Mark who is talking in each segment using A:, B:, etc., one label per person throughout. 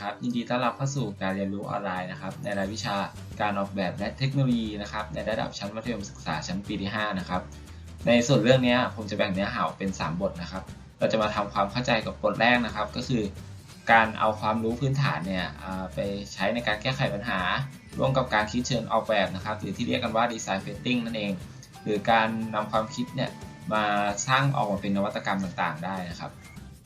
A: ครับยินดีต้อนรับเข้าสู่การเรียนรู้ออนไลน์นะครับในรายวิชาการออกแบบและเทคโนโลยีนะครับในระดับชั้นมัธยมศึกษาชั้นปีที่5นะครับในส่วนเรื่องนี้ผมจะแบ่งเนื้อหาเป็น 3 บทนะครับ เราจะมาทำความเข้าใจกับบทแรกนะครับ ก็คือ การเอาความรู้พื้นฐานเนี่ยไปใช้ในการแก้ไขปัญหา ร่วมกับการคิดเชิงออกแบบนะครับ หรือที่เรียกกันว่าดีไซน์เฟตติ้งนั่นเอง หรือการนำความคิดเนี่ยมาสร้างออกมาเป็นนวัตกรรมต่างๆ ได้นะครับ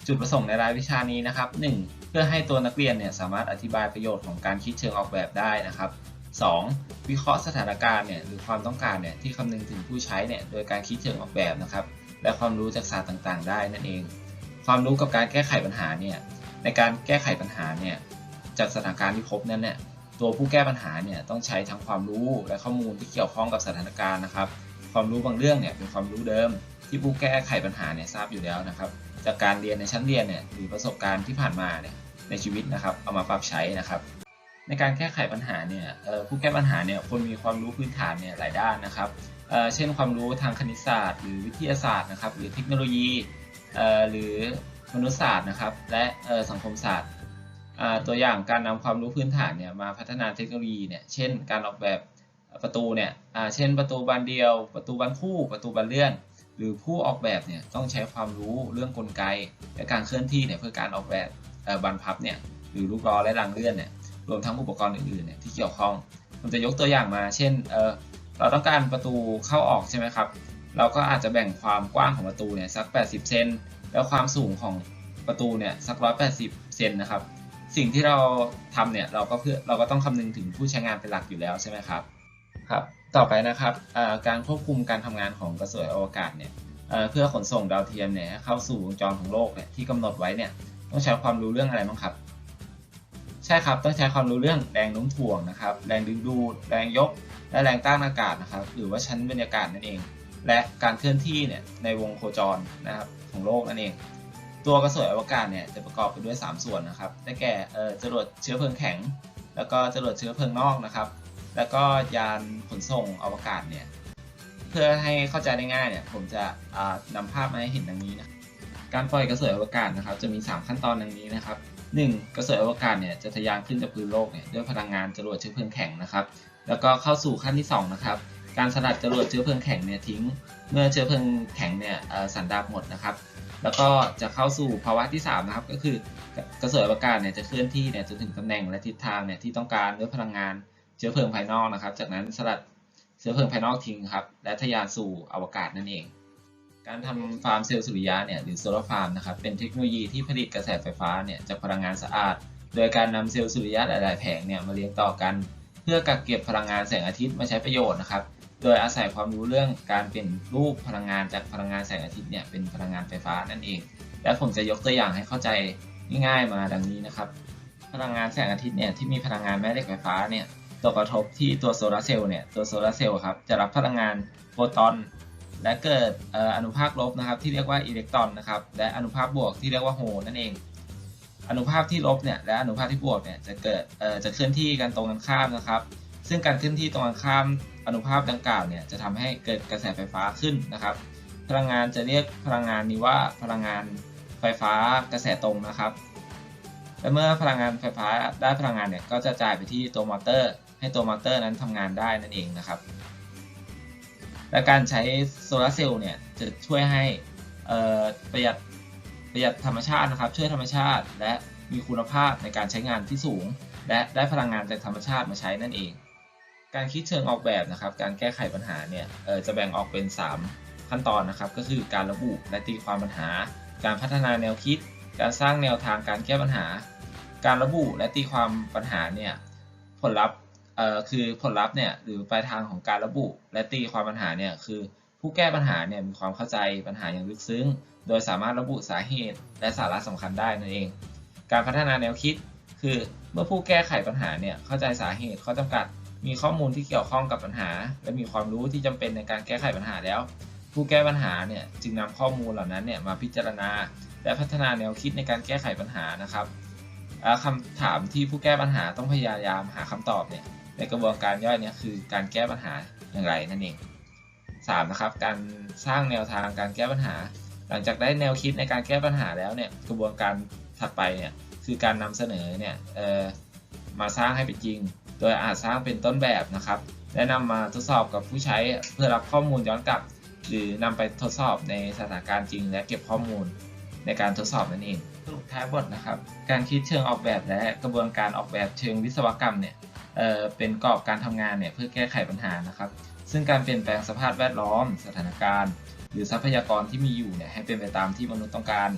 A: จุดประสงค์ในรายวิชานี้นะครับ 1. เพื่อให้ตัวนักเรียนเนี่ยสามารถอธิบายประโยชน์ของการคิดเชิงออกแบบได้นะครับ 2. วิเคราะห์สถานการณ์เนี่ยหรือความต้องการเนี่ยที่คำนึงถึงผู้ใช้เนี่ยโดยการคิดเชิงออกแบบนะครับ และความรู้จากศาสตร์ต่างๆ ได้นั่นเอง ความรู้กับการแก้ไขปัญหาเนี่ยในการแก้ไขปัญหาเนี่ยจากสถานการณ์ที่พบนั้นเนี่ยตัวผู้แก้ปัญหาเนี่ยต้องใช้ทั้งความรู้และข้อมูลที่เกี่ยวข้องกับสถานการณ์นะครับ ความรู้บางเรื่องเนี่ยเป็นความรู้เดิม ที่ผู้แก้ไขปัญหาเนี่ยทราบอยู่แล้วนะครับ จากการเรียนในชั้นเรียนเนี่ยหรือประสบการณ์ที่ผ่านมาเนี่ยในชีวิตนะครับ เอามาปรับใช้นะครับ ในการแก้ไขปัญหาเนี่ยผู้แก้ปัญหาเนี่ยควรมีความรู้พื้นฐานเนี่ยหลายด้านนะครับเเช่นความรู้ทางคณิตศาสตร์ หรือวิทยาศาสตร์นะครับ หรือเทคโนโลยีหรือมนุษยศาสตร์นะครับ และสังคมศาสตร์ตัวอย่างการนำความรู้พื้นฐานเนี่ยมาพัฒนาเทคโนโลยีเนี่ยเช่น การออกแบบประตูเนี่ยเช่นประตูบานเดียว ประตูบานคู่ ประตูบานเลื่อน หรือผู้ออกแบบเนี่ยต้องใช้ความรู้เรื่องกลไก และการเคลื่อนที่เนี่ยเพื่อการออกแบบบานพับเนี่ยหรือลูกล้อและรางเลื่อนเนี่ยรวมทั้งอุปกรณ์อื่นๆเนี่ยที่เกี่ยวข้องผมจะยกตัวอย่างมา เช่นเเราต้องการประตูเข้าออกใช่ไหมครับ เราก็อาจจะแบ่งความกว้างของประตูเนี่ยสัก 80 เซนแล้วความสูงของประตูเนี่ยสัก 180 เซนนะครับ สิ่งที่เราทำเนี่ยเราก็เพื่อเราก็ต้องคำนึงถึงผู้ใช้งานเป็นหลักอยู่แล้วใช่ไหมครับครับ ต่อไปนะครับการควบคุมการทำงานของกระสวยอวกาศเนี่ยเพื่อขนส่งดาวเทียมเนี่ยให้เข้าสู่วงจรของโลกเนี่ยที่กำหนดไว้เนี่ยต้องใช้ความรู้เรื่องอะไรบ้างครับ ใช่ครับต้องใช้ความรู้เรื่องแรงโน้มถ่วงนะครับ แรงดึงดูดแรงยก และแรงต้านอากาศนะครับ หรือว่าชั้นบรรยากาศนั่นเอง และการเคลื่อนที่เนี่ยในวงโคจรนะครับของโลกนั่นเอง ตัวกระสวยอวกาศเนี่ยจะประกอบไปด้วย 3 ส่วนนะครับได้แก่เจรวดเชื้อเพลิงแข็ง แล้วก็จรวดเชื้อเพลิงนอกนะครับ แล้วก็ยานขนส่งอวกาศเนี่ย เพื่อให้เข้าใจได้ง่ายเนี่ย ผมจะอ่านำภาพมาให้เห็นดังนี้นะ การปล่อยกระสวยอวกาศนะครับ จะมี 3 ขั้นตอนดังนี้นะครับ 1. กระสวยอวกาศเนี่ยจะทะยานขึ้นจากพื้นโลกเนี่ยด้วยพลังงานจรวดเชื้อเพลิงแข็งนะครับ แล้วก็เข้าสู่ขั้นที่ 2 นะครับ การสลัดจรวดเชื้อเพลิงแข็งเนี่ยทิ้ง เมื่อเชื้อเพลิงแข็งเนี่ยสันดาบหมดนะครับ แล้วก็จะเข้าสู่ภาวะที่ 3 นะครับ ก็คือกระสวยอวกาศเนี่ยจะเคลื่อนที่เนี่ยจนถึงตำแหน่งและทิศทางเนี่ยที่ต้องการด้วยพลังงาน เชื้อเพลิงภายนอกนะครับ จากนั้นสลัดเชื้อเพลิงภายนอกทิ้งครับ และทะยานสู่อวกาศนั่นเอง การทำฟาร์มเซลล์สุริยะเนี่ยหรือโซลาร์ฟาร์มนะครับเป็นเทคโนโลยีที่ผลิตกระแสไฟฟ้าเนี่ยจากพลังงานสะอาด โดยการนำเซลล์สุริยะหลาย ๆ แผงเนี่ยมาเรียงต่อกัน เพื่อกักเก็บพลังงานแสงอาทิตย์มาใช้ประโยชน์นะครับโดยอาศัยความรู้เรื่องการเปลี่ยนรูปพลังงานจากพลังงานแสงอาทิตย์เนี่ยเป็นพลังงานไฟฟ้านั่นเอง และผมจะยกตัวอย่างให้เข้าใจง่ายๆมาดังนี้นะครับ พลังงานแสงอาทิตย์เนี่ยที่มีพลังงานแม่เหล็กไฟฟ้าเนี่ย ตกกระทบที่ตัวโซลาร์เซลล์เนี่ยตัวโซลาร์เซลล์ครับจะรับพลังงานโฟตอน และเกิดอออนุภาคลบนะครับที่เรียกว่าอิเล็กตรอนนะครับและอนุภาคบวกที่เรียกว่าโฮลนั่นเอง อนุภาคที่ลบเนี่ยและอนุภาคที่บวกเนี่ยจะเกิดจะเคลื่อนที่กันตรงกันข้ามนะครับ ซึ่งการเคลื่อนที่ตรงกันข้ามอนุภาคดังกล่าวเนี่ยจะทำให้เกิดกระแสไฟฟ้าขึ้นนะครับ พลังงานจะเรียกพลังงานนี้ว่าพลังงานไฟฟ้ากระแสตรงนะครับและเมื่อพลังงานไฟฟ้าได้พลังงานเนี่ยก็จะจ่ายไปที่ตัวมอเตอร์ ให้ตัวมอเตอร์นั้นทำงานได้นั่นเองนะครับ และการใช้โซลาร์เซลล์เนี่ยจะช่วยให้ประหยัดประหยัดธรรมชาตินะครับ ช่วยธรรมชาติ และมีคุณภาพในการใช้งานที่สูง และได้พลังงานจากธรรมชาติมาใช้นั่นเอง การคิดเชิงออกแบบนะครับ การแก้ไขปัญหาเนี่ยจะแบ่งออกเป็น 3 ขั้นตอนนะครับ ก็คือการระบุและตีความปัญหา การพัฒนาแนวคิด การสร้างแนวทางการแก้ปัญหา การระบุและตีความปัญหาเนี่ยผลลัพธ์ เอ่อคือผลลัพธ์เนี่ยหรือปลายทางของการระบุและตีความปัญหาเนี่ยคือ ผู้แก้ปัญหาเนี่ยมีความเข้าใจปัญหาอย่างลึกซึ้ง โดยสามารถระบุสาเหตุ และสาระสำคัญได้นั่นเอง การพัฒนาแนวคิด คือเมื่อผู้แก้ไขปัญหาเนี่ยเข้าใจสาเหตุข้อจำกัด มีข้อมูลที่เกี่ยวข้องกับปัญหา และมีความรู้ที่จำเป็นในการแก้ไขปัญหาแล้ว ผู้แก้ปัญหาเนี่ยจึงนำข้อมูลเหล่านั้นเนี่ยมาพิจารณา และพัฒนาแนวคิดในการแก้ไขปัญหานะครับอ่าคำถามที่ผู้แก้ปัญหาต้องพยายามหาคำตอบเนี่ย ในกระบวนการย่อยเนี่ยคือการแก้ปัญหาอย่างไรนั่นเอง 3. นะครับการสร้างแนวทางการแก้ปัญหา หลังจากได้แนวคิดในการแก้ปัญหาแล้วเนี่ยกระบวนการถัดไปเนี่ยคือการนำเสนอเนี่ยมาสร้างให้เป็นจริง โดยอาจสร้างเป็นต้นแบบนะครับ และนำมาทดสอบกับผู้ใช้เพื่อรับข้อมูลย้อนกลับ หรือนำไปทดสอบในสถานการณ์จริง และเก็บข้อมูลในการทดสอบนั่นเองสรุปท้ายบทนะครับ การคิดเชิงออกแบบและกระบวนการออกแบบเชิงวิศวกรรมเนี่ย เเป็นกรอบการทำงานเนี่ยเพื่อแก้ไขปัญหานะครับ ซึ่งการเปลี่ยนแปลงสภาพแวดล้อม สถานการณ์ หรือทรัพยากรที่มีอยู่เนี่ยให้เป็นไปตามที่มนุษย์ต้องการ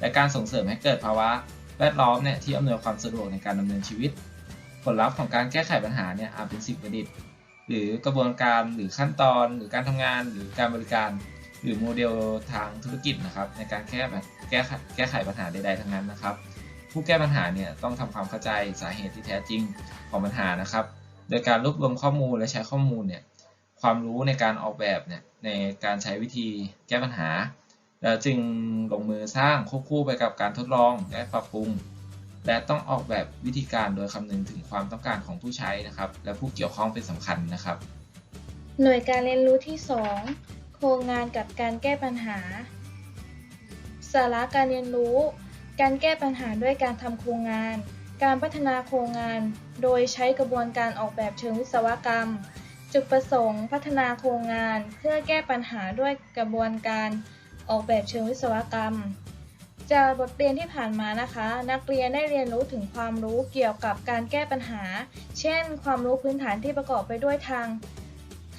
A: และการส่งเสริมให้เกิดภาวะแวดล้อมเนี่ยที่อำนวยความสะดวกในการดำเนินชีวิต ผลลัพธ์ของการแก้ไขปัญหาเนี่ยอาจเป็นสิ่งประดิษฐ์ หรือกระบวนการหรือขั้นตอน หรือการทำงาน หรือการบริการ หรือโมเดลทางธุรกิจนะครับในการแก้แก้แก้ไขปัญหาใดๆทั้งนั้นนะครับ ผู้แก้ปัญหาเนี่ยต้องทำความเข้าใจสาเหตุที่แท้จริงของปัญหานะครับ โดยการรวบรวมข้อมูลและใช้ข้อมูลเนี่ยความรู้ในการออกแบบเนี่ยในการใช้วิธีแก้ปัญหา แล้วจึงลงมือสร้างควบคู่ไปกับการทดลองและปรับปรุง และต้องออกแบบวิธีการโดยคำนึงถึงความต้องการของผู้ใช้นะครับ และผู้เกี่ยวข้องเป็นสำคัญนะครับ
B: หน่วยการเรียนรู้ที่ 2 โครงงานกับการแก้ปัญหา สาระการเรียนรู้ การแก้ปัญหาด้วยการทำโครงงาน การพัฒนาโครงงาน โดยใช้กระบวนการออกแบบเชิงวิศวกรรม จุดประสงค์ พัฒนาโครงงาน เพื่อแก้ปัญหาด้วยกระบวนการออกแบบเชิงวิศวกรรม จากบทเรียนที่ผ่านมานะคะ นักเรียนได้เรียนรู้ถึงความรู้เกี่ยวกับการแก้ปัญหา เช่น ความรู้พื้นฐานที่ประกอบไปด้วยทาง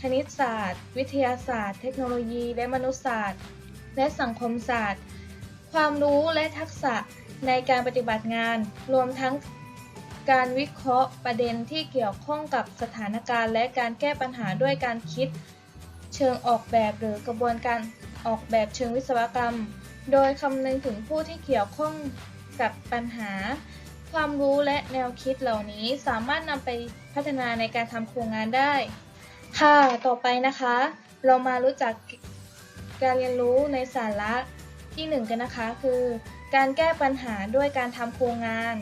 B: คณิตศาสตร์ วิทยาศาสตร์ เทคโนโลยี และมนุษยศาสตร์ และสังคมศาสตร์ ความรู้และทักษะในการปฏิบัติงาน รวมทั้งการวิเคราะห์ประเด็นที่เกี่ยวข้องกับสถานการณ์และการแก้ปัญหาด้วยการคิด เชิงออกแบบหรือกระบวนการออกแบบเชิงวิศวกรรม โดยคำนึงถึงผู้ที่เกี่ยวข้องกับปัญหา ความรู้และแนวคิดเหล่านี้สามารถนำไปพัฒนาในการทำโครงงานได้ ค่ะ ต่อไปนะคะ เรามารู้จักการเรียนรู้ในสาระ ที่หนึ่งกันนะคะ คือ การแก้ปัญหาด้วยการทำโครงงาน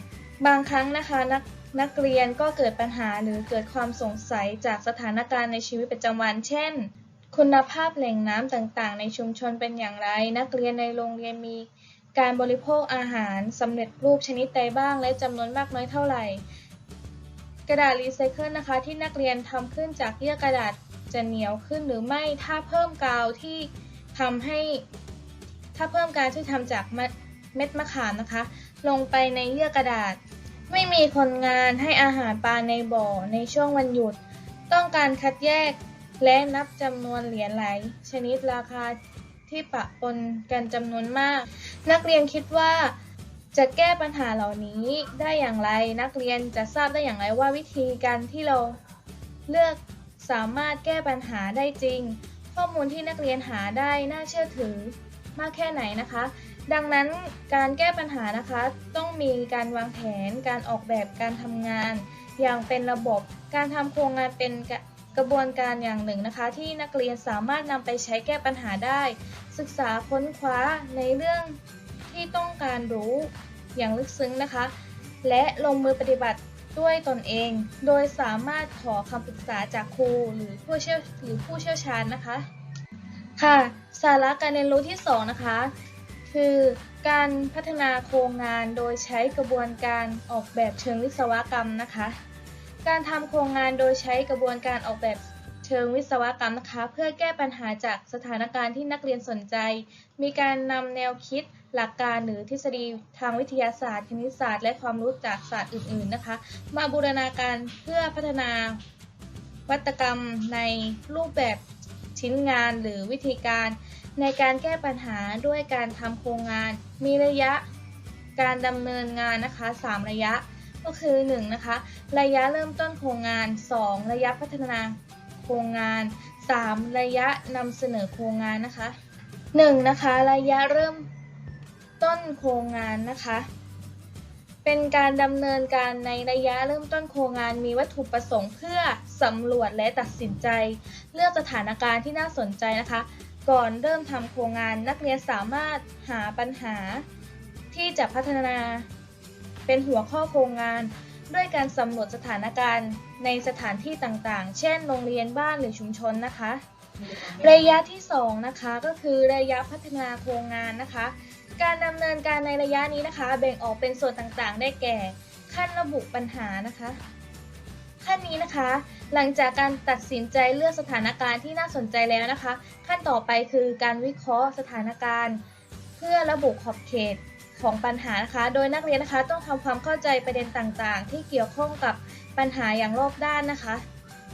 B: บางครั้งนะคะนักนักเรียนก็เกิดปัญหาหรือเกิดความสงสัยจากสถานการณ์ในชีวิตประจำวัน เช่น คุณภาพแหล่งน้ำต่างๆ ในชุมชนเป็นอย่างไร นักเรียนในโรงเรียนมี การบริโภคอาหารสำเร็จรูปชนิดใดบ้าง และจำนวนมากน้อยเท่าไหร่ กระดาษรีไซเคิลนะคะ ที่นักเรียนทำขึ้นจากเยื่อกระดาษจะเหนียวขึ้นหรือไม่ถ้าเพิ่มกาวที่ทำให้ ถ้าเพิ่มกาวที่ทำจากเม็ดมะขามนะคะ ลงไปในเยื่อกระดาษ ไม่มีคนงานให้อาหารปลาในบ่อในช่วงวันหยุด ต้องการคัดแยกและนับจำนวนเหรียญหลายชนิดราคาที่ปะปนกันจำนวนมาก นักเรียนคิดว่าจะแก้ปัญหาเหล่านี้ได้อย่างไร นักเรียนจะทราบได้อย่างไรว่าวิธีการที่เราเลือกสามารถแก้ปัญหาได้จริง ข้อมูลที่นักเรียนหาได้น่าเชื่อถือ มากแค่ไหนนะคะ ดังนั้นการแก้ปัญหานะคะต้องมีการวางแผน การออกแบบการทำงาน อย่างเป็นระบบ การทำโครงงานเป็นกระบวนการอย่างหนึ่งนะคะ ที่นักเรียนสามารถนำไปใช้แก้ปัญหาได้ ศึกษาค้นคว้าในเรื่องที่ต้องการรู้อย่างลึกซึ้งนะคะ และลงมือปฏิบัติด้วยตนเอง โดยสามารถขอคำปรึกษาจากครูหรือผู้เชี่ยวหรือผู้เชี่ยวชาญนะคะ ค่ะ สาระการเรียนรู้ที่ 2 นะคะ คือการพัฒนาโครงงานโดยใช้กระบวนการออกแบบเชิงวิศวกรรมนะคะ การทำโครงงานโดยใช้กระบวนการออกแบบเชิงวิศวกรรมนะคะ เพื่อแก้ปัญหาจากสถานการณ์ที่นักเรียนสนใจ มีการนำแนวคิดหลักการหรือทฤษฎีทางวิทยาศาสตร์ คณิตศาสตร์ และความรู้จากศาสตร์อื่น ๆนะคะ มาบูรณาการเพื่อพัฒนาวัตกรรมในรูปแบบ ชิ้นงานหรือวิธีการ ในการแก้ปัญหาด้วยการทำโครงงาน มีระยะการดำเนินงานนะคะ 3 ระยะก็คือ1นะคะระยะเริ่มต้นโครงงาน 2 ระยะพัฒนาโครงงาน 3 ระยะนำเสนอโครงงานนะคะ 1. นะคะระยะเริ่มต้นโครงงานนะคะ เป็นการดำเนินการในระยะเริ่มต้นโครงงานมีวัตถุประสงค์เพื่อสำรวจและตัดสินใจ เลือกสถานการณ์ที่น่าสนใจนะคะ ก่อนเริ่มทำโครงงานนักเรียนสามารถหาปัญหา ที่จะพัฒนาเป็นหัวข้อโครงงาน ด้วยการสำรวจสถานการณ์ในสถานที่ต่างๆ เช่น โรงเรียนบ้านหรือชุมชนนะคะ ระยะที่ 2 นะคะก็คือระยะพัฒนาโครงงานนะคะ การดำเนินการในระยะนี้นะคะ แบ่งออกเป็นส่วนต่างๆ ได้แก่ ขั้นระบุปัญหานะคะ ขั้นนี้นะคะ หลังจากการตัดสินใจเลือกสถานการณ์ที่น่าสนใจแล้วนะคะ ขั้นต่อไปคือการวิเคราะห์สถานการณ์ เพื่อระบุขอบเขตของปัญหานะคะ โดยนักเรียนนะคะ ต้องทำความเข้าใจประเด็นต่างๆ ที่เกี่ยวข้องกับปัญหาอย่างรอบด้านนะคะ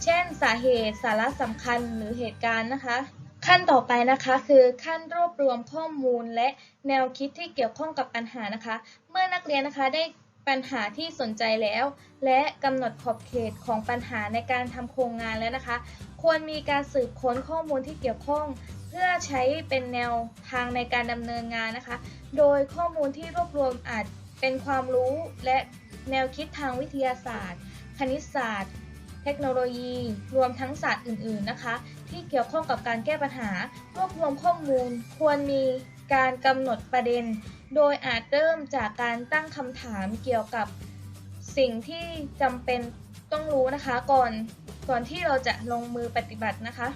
B: เช่น สาเหตุ สาระสำคัญหรือเหตุการณ์นะคะ ขั้นต่อไปนะคะคือขั้นรวบรวมข้อมูลและแนวคิดที่เกี่ยวข้องกับปัญหานะคะ เมื่อนักเรียนนะคะได้ปัญหาที่สนใจแล้ว และกำหนดขอบเขตของปัญหาในการทำโครงงานแล้วนะคะ ควรมีการสืบค้นข้อมูลที่เกี่ยวข้อง เพื่อใช้เป็นแนวทางในการดำเนินงานนะคะ โดยข้อมูลที่รวบรวมอาจเป็นความรู้และแนวคิดทางวิทยาศาสตร์ คณิตศาสตร์ เทคโนโลยี รวมทั้งศาสตร์อื่น ๆนะคะ ที่เกี่ยวข้องกับการแก้ปัญหา รวบรวมข้อมูล ควรมีการกำหนดประเด็น โดยอาจเริ่มจากการตั้งคำถามเกี่ยวกับสิ่งที่จำเป็นต้องรู้นะคะก่อนก่อนที่เราจะลงมือปฏิบัตินะคะ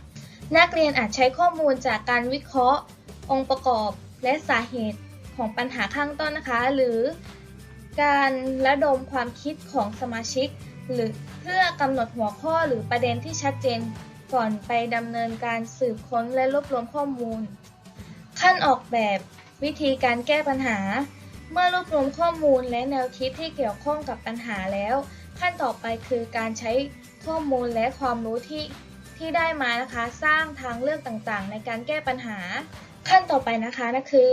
B: นักเรียนอาจใช้ข้อมูลจากการวิเคราะห์ องค์ประกอบและสาเหตุของปัญหาข้างต้นนะคะ หรือการระดมความคิดของสมาชิก หรือเพื่อกำหนดหัวข้อหรือประเด็นที่ชัดเจนก่อนไปดำเนินการสืบค้นและรวบรวมข้อมูล ขั้นออกแบบวิธีการแก้ปัญหา เมื่อรวบรวมข้อมูลและแนวคิดที่เกี่ยวข้องกับปัญหาแล้ว ขั้นต่อไปคือการใช้ข้อมูลและความรู้ที่ที่ได้มานะคะสร้างทางเลือกต่างๆ ในการแก้ปัญหา ขั้นต่อไปนะคะนั่นคือ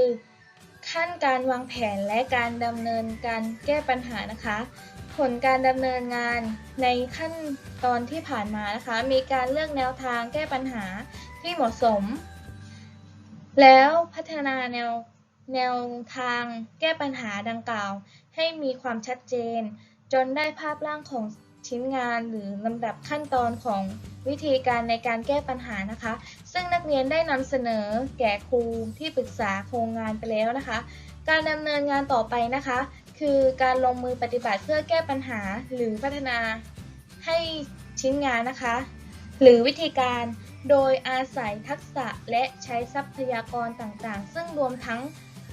B: ขั้นการวางแผนและการดำเนินการแก้ปัญหานะคะ ผลการดำเนินงานในขั้นตอนที่ผ่านมานะคะ มีการเลือกแนวทางแก้ปัญหาที่เหมาะสม แล้วพัฒนาแนวแนวทางแก้ปัญหาดังกล่าว ให้มีความชัดเจน จนได้ภาพร่างของชิ้นงานหรือลำดับขั้นตอนของวิธีการในการแก้ปัญหานะคะ ซึ่งนักเรียนได้นำเสนอแก่ครูที่ปรึกษาโครงงานไปแล้วนะคะ การดำเนินงานต่อไปนะคะ คือการลงมือปฏิบัติเพื่อแก้ปัญหาหรือพัฒนาให้ชิ้นงานนะคะ หรือวิธีการโดยอาศัยทักษะและใช้ทรัพยากรต่างๆ ซึ่งรวมทั้ง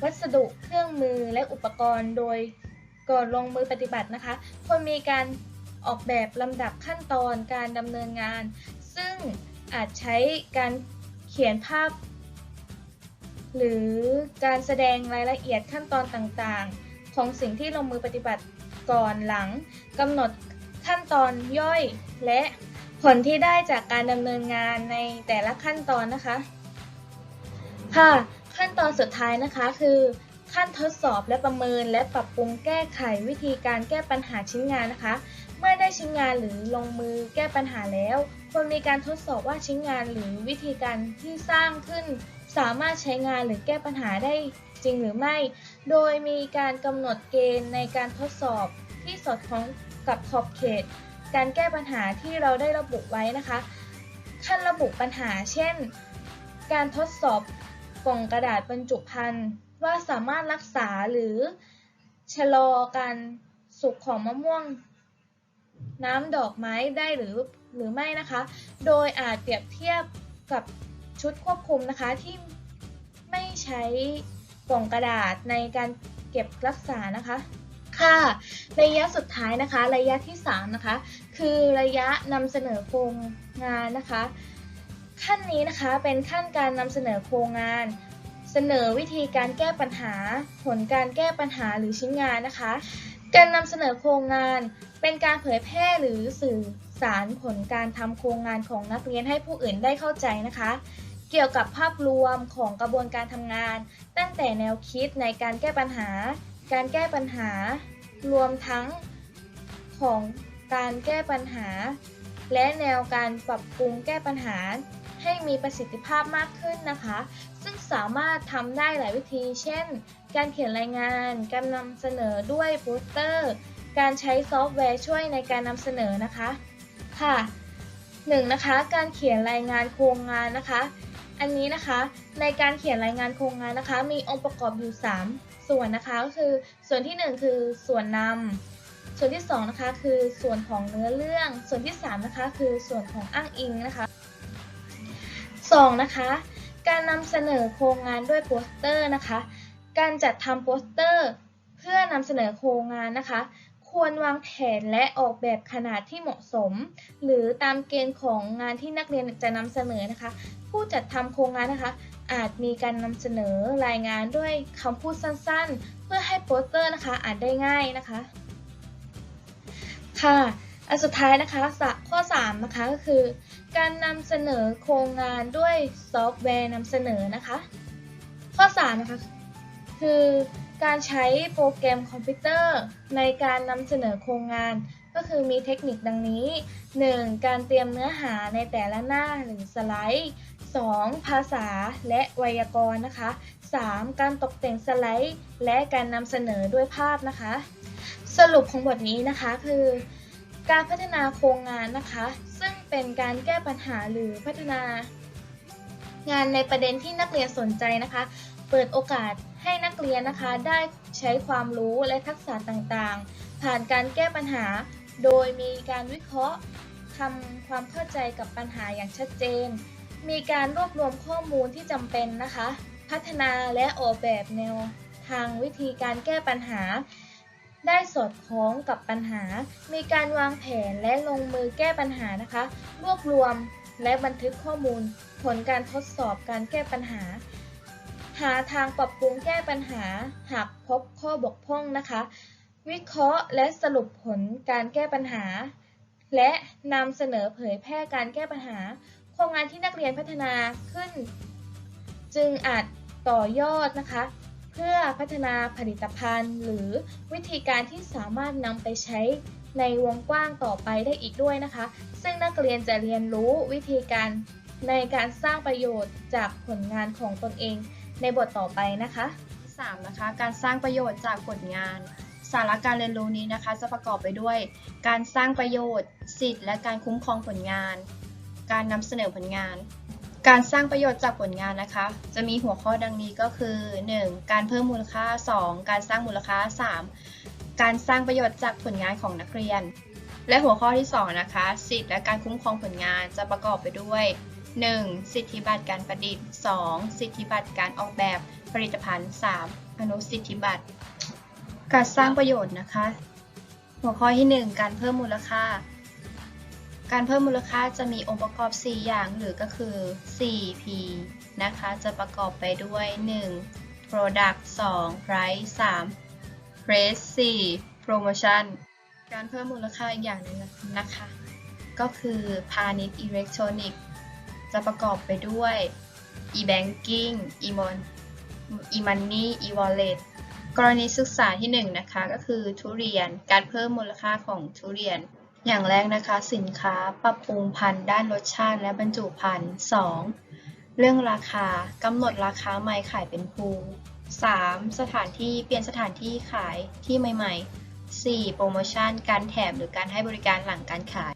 B: วัสดุเครื่องมือและอุปกรณ์โดยก่อนลงมือปฏิบัตินะคะควรมีการออกแบบลำดับขั้นตอนการดำเนินงาน ซึ่งอาจใช้การเขียนภาพ หรือการแสดงรายละเอียดขั้นตอนต่างๆ ของสิ่งที่ลงมือปฏิบัติก่อนหลังกำหนดขั้นตอนย่อยและผลที่ได้จากการดำเนินงานในแต่ละขั้นตอนนะคะ ค่ะ ขั้นตอนสุดท้ายนะคะคือ ขั้นทดสอบและประเมิน และปรับปรุงแก้ไขวิธีการแก้ปัญหาชิ้นงานนะคะ เมื่อได้ชิ้นงานหรือลงมือแก้ปัญหาแล้วควรมีการทดสอบว่าชิ้นงานหรือวิธีการที่สร้างขึ้น สามารถใช้งานหรือแก้ปัญหาได้ จริงหรือไม่ โดยมีการกำหนดเกณฑ์ในการทดสอบที่สอดคล้องกับขอบเขต การแก้ปัญหาที่เราได้ระบุไว้นะคะ ขั้นระบุปัญหา เช่น การทดสอบกล่องกระดาษบรรจุภัณฑ์ว่าสามารถรักษาหรือชะลอการสุกของมะม่วง น้ำดอกไม้ได้หรือหรือไม่นะคะ โดยอาจเปรียบเทียบกับชุดควบคุมนะคะที่ไม่ใช้ กล่องกระดาษในการเก็บรักษานะคะ ค่ะ ระยะสุดท้ายนะคะ ระยะที่ 3 นะคะ คือระยะนำเสนอโครงงานนะคะ ขั้นนี้นะคะเป็นขั้นการนำเสนอโครงงาน เสนอวิธีการแก้ปัญหา ผลการแก้ปัญหาหรือชิ้นงานนะคะ การนำเสนอโครงงานเป็นการเผยแพร่หรือสื่อสารผลการทำโครงงานของนักเรียนให้ผู้อื่นได้เข้าใจนะคะ เกี่ยวกับภาพรวมของกระบวนการทำงาน ตั้งแต่แนวคิดในการแก้ปัญหา การแก้ปัญหา รวมทั้งของการแก้ปัญหา และแนวการปรับปรุงแก้ปัญหา ให้มีประสิทธิภาพมากขึ้นนะคะ ซึ่งสามารถทำได้หลายวิธี เช่น การเขียนรายงาน การนำเสนอด้วยโปสเตอร์ การใช้ซอฟต์แวร์ช่วยในการนำเสนอนะคะ ค่ะ 1. นะคะ การเขียนรายงานโครงงานนะคะ อันนี้นะคะในการเขียนรายงานโครงงานนะคะ มีองค์ประกอบอยู่ 3 ส่วนนะคะก็คือส่วนที่ 1 คือส่วนนำส่วนที่2นะคะคือส่วนของเนื้อเรื่อง ส่วนที่3นะคะคือส่วนของอ้างอิงนะคะ 2. นะคะการนำเสนอโครงงานด้วยโปสเตอร์นะคะ การจัดทำโปสเตอร์ เพื่อนำเสนอโครงงานนะคะ ควรวางแผนและออกแบบขนาดที่เหมาะสม หรือตามเกณฑ์ของงานที่นักเรียนจะนำเสนอนะคะ ผู้จัดทำโครงงานนะคะ อาจมีการนำเสนอรายงานด้วยคำพูดสั้นๆ เพื่อให้โปสเตอร์นะคะอ่านได้ง่ายนะคะ ค่ะอันสุดท้ายนะคะข้อ 3 นะคะก็คือ การนำเสนอโครงงานด้วยซอฟต์แวร์นำเสนอนะคะ ข้อ3นะคะคือ การใช้โปรแกรมคอมพิวเตอร์ ในการนำเสนอโครงงาน ก็คือมีเทคนิคดังนี้ 1. การเตรียมเนื้อหาในแต่ละหน้าหรือสไลด์ 2. ภาษาและไวยากรณ์นะคะ 3. การตกแต่งสไลด์ และการนำเสนอด้วยภาพนะคะ สรุปของบทนี้นะคะคือ การพัฒนาโครงงานนะคะ ซึ่งเป็นการแก้ปัญหาหรือพัฒนา งานในประเด็นที่นักเรียนสนใจนะคะ เปิดโอกาส ให้นักเรียนนะคะได้ใช้ความรู้และทักษะต่างๆ ผ่านการแก้ปัญหา โดยมีการวิเคราะห์ทำความเข้าใจกับปัญหาอย่างชัดเจน มีการรวบรวมข้อมูลที่จำเป็นนะคะ พัฒนาและออกแบบแนวทางวิธีการแก้ปัญหา ได้สอดคล้องกับปัญหา มีการวางแผนและลงมือแก้ปัญหานะคะ รวบรวมและบันทึกข้อมูล ผลการทดสอบการแก้ปัญหา หาทางปรับปรุงแก้ปัญหา หากพบข้อบกพร่องนะคะ วิเคราะห์และสรุปผลการแก้ปัญหา และนำเสนอเผยแพร่การแก้ปัญหา โครงงานที่นักเรียนพัฒนาขึ้น จึงอาจต่อยอดนะคะ เพื่อพัฒนาผลิตภัณฑ์ หรือวิธีการที่สามารถนำไปใช้ในวงกว้างต่อไปได้อีกด้วยนะคะ ซึ่งนักเรียนจะเรียนรู้วิธีการในการสร้างประโยชน์จากผลงานของตนเอง ในบทต่อไปนะคะ
C: 3นะคะการสร้างประโยชน์จากผลงาน สาระการเรียนรู้นี้นะคะ จะประกอบไปด้วย การสร้างประโยชน์ สิทธิ์และการคุ้มครองผลงาน การนำเสนอผลงาน การสร้างประโยชน์จากผลงานนะคะ จะมีหัวข้อดังนี้ก็คือ 1. การเพิ่มมูลค่า 2. การสร้างมูลค่า 3. การสร้างประโยชน์จากผลงานของนักเรียน และหัวข้อที่ 2 นะคะ สิทธิ์และการคุ้มครองผลงานจะประกอบไปด้วย 1. สิทธิบัตรการประดิษฐ์ 2. สิทธิบัตรการออกแบบผลิตภัณฑ์ 3. อนุสิทธิบัตรการสร้างประโยชน์นะคะ หัวข้อที่ 1 การเพิ่มมูลค่า การเพิ่มมูลค่าจะมีองค์ประกอบ 4 อย่างหรือก็คือ 4P นะคะจะประกอบไปด้วย 1. product 2. price 3. price 4. promotion การเพิ่มมูลค่าอีกอย่างหนึงนะคะ ก็คือพาณิชย์อิเล็กทรอนิกส์ จะประกอบไปด้วย e-banking e-mon e-money e-wallet กรณีศึกษาที่1นะคะก็คือทุเรียนการเพิ่มมูลค่าของทุเรียน อย่างแรกนะคะสินค้าปรับปรุงพันธุ์ด้านรสชาติและบรรจุภัณฑ์ 2. เรื่องราคากำหนดราคาใหม่ขายเป็นภู 3. สถานที่เปลี่ยนสถานที่ขายที่ใหม่ ๆ 4. โปรโมชั่นการแถมหรือการให้บริการหลังการขาย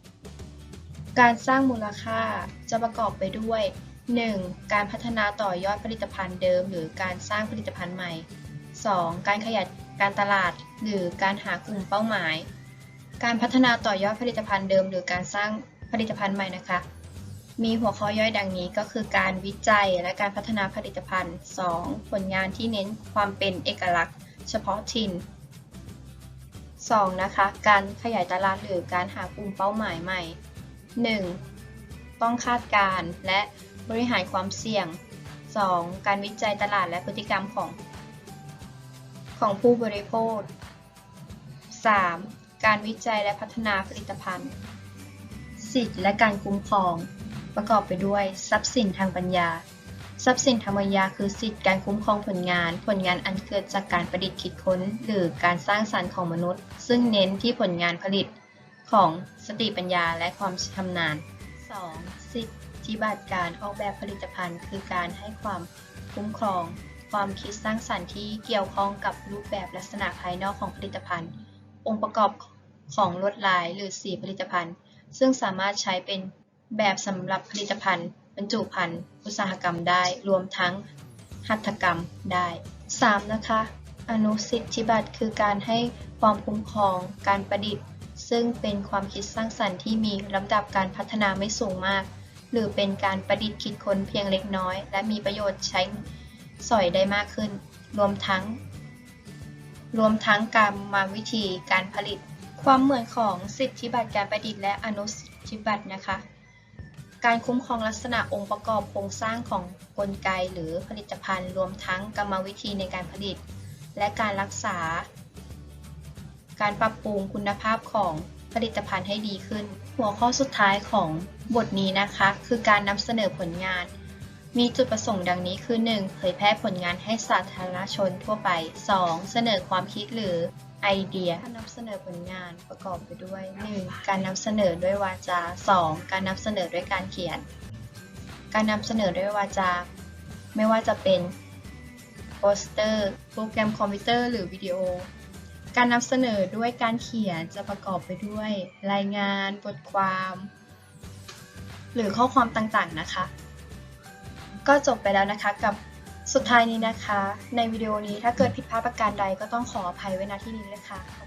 C: การสร้างมูลค่าจะประกอบไปด้วย 1. การพัฒนาต่อยอดผลิตภัณฑ์เดิม หรือการสร้างผลิตภัณฑ์ใหม่ 2. การขยายการตลาด หรือการหากลุ่มเป้าหมาย การพัฒนาต่อยอดผลิตภัณฑ์เดิม หรือการสร้างผลิตภัณฑ์ใหม่นะคะ มีหัวข้อย่อยดังนี้ก็คือการวิจัยและการพัฒนาผลิตภัณฑ์ 2. ผลงานที่เน้นความเป็นเอกลักษณ์ เฉพาะถิ่น 2. นะคะ การขยายตลาดหรือการหากลุ่มเป้าหมายใหม่ 1. ต้องคาดการณ์และบริหารความเสี่ยง 2. การวิจัยตลาดและพฤติกรรมของ ของผู้บริโภค 3. การวิจัยและพัฒนาผลิตภัณฑ์ สิทธิและการคุ้มครอง ประกอบไปด้วย ทรัพย์สินทางปัญญา ทรัพย์สินทางปัญญาคือสิทธิการคุ้มครองผลงาน ผลงานอันเกิดจากการประดิษฐ์คิดค้น หรือการสร้างสรรค์ของมนุษย์ ซึ่งเน้นที่ผลงานผลิต ของสติปัญญาและความชำนาญ 2. สิทธิบัตรการออกแบบผลิตภัณฑ์ คือการให้ความคุ้มครอง ความคิดสร้างสรรค์ที่เกี่ยวข้องกับรูปแบบลักษณะภายนอกของผลิตภัณฑ์ องค์ประกอบของลวดลายหรือสีผลิตภัณฑ์ ซึ่งสามารถใช้เป็นแบบสำหรับผลิตภัณฑ์บรรจุภัณฑ์อุตสาหกรรมได้รวมทั้งหัตถกรรมได้ 3. นะคะ อนุสิทธิบัตรคือการให้ความคุ้มครองการประดิษฐ์ ซึ่งเป็นความคิดสร้างสรรค์ที่มีลำดับการพัฒนาไม่สูงมาก หรือเป็นการประดิษฐ์คิดค้นเพียงเล็กน้อย และมีประโยชน์ใช้สอยได้มากขึ้น รวมทั้ง รวมทั้งกรรมวิธีการผลิต ความเหมือนของสิทธิบัตรการประดิษฐ์และอนุสิทธิบัตรนะคะ การคุ้มครองลักษณะองค์ประกอบโครงสร้างของกลไกหรือผลิตภัณฑ์ รวมทั้งกรรมวิธีในการผลิต และการรักษา การปรับปรุงคุณภาพของผลิตภัณฑ์ให้ดีขึ้น หัวข้อสุดท้ายของบทนี้นะคะ คือการนำเสนอผลงาน มีจุดประสงค์ดังนี้คือ 1. เผยแพร่ผลงานให้สาธารณชนทั่วไป 2. เสนอความคิดหรือไอเดียการนำเสนอผลงานประกอบไปด้วย 1. การนำเสนอด้วยวาจา 2. การนำเสนอด้วยการเขียน การนำเสนอด้วยวาจา ไม่ว่าจะเป็นโปสเตอร์ โปรแกรมคอมพิวเตอร์ หรือวิดีโอ การนำเสนอด้วยการเขียนจะประกอบไปด้วย รายงาน บทความ หรือข้อความต่างๆนะคะ ก็จบไปแล้วนะคะกับสุดท้ายนี้นะคะ ในวิดีโอนี้ถ้าเกิดผิดพลาดประการใดก็ต้องขออภัยไว้ณที่นี้เลยค่ะ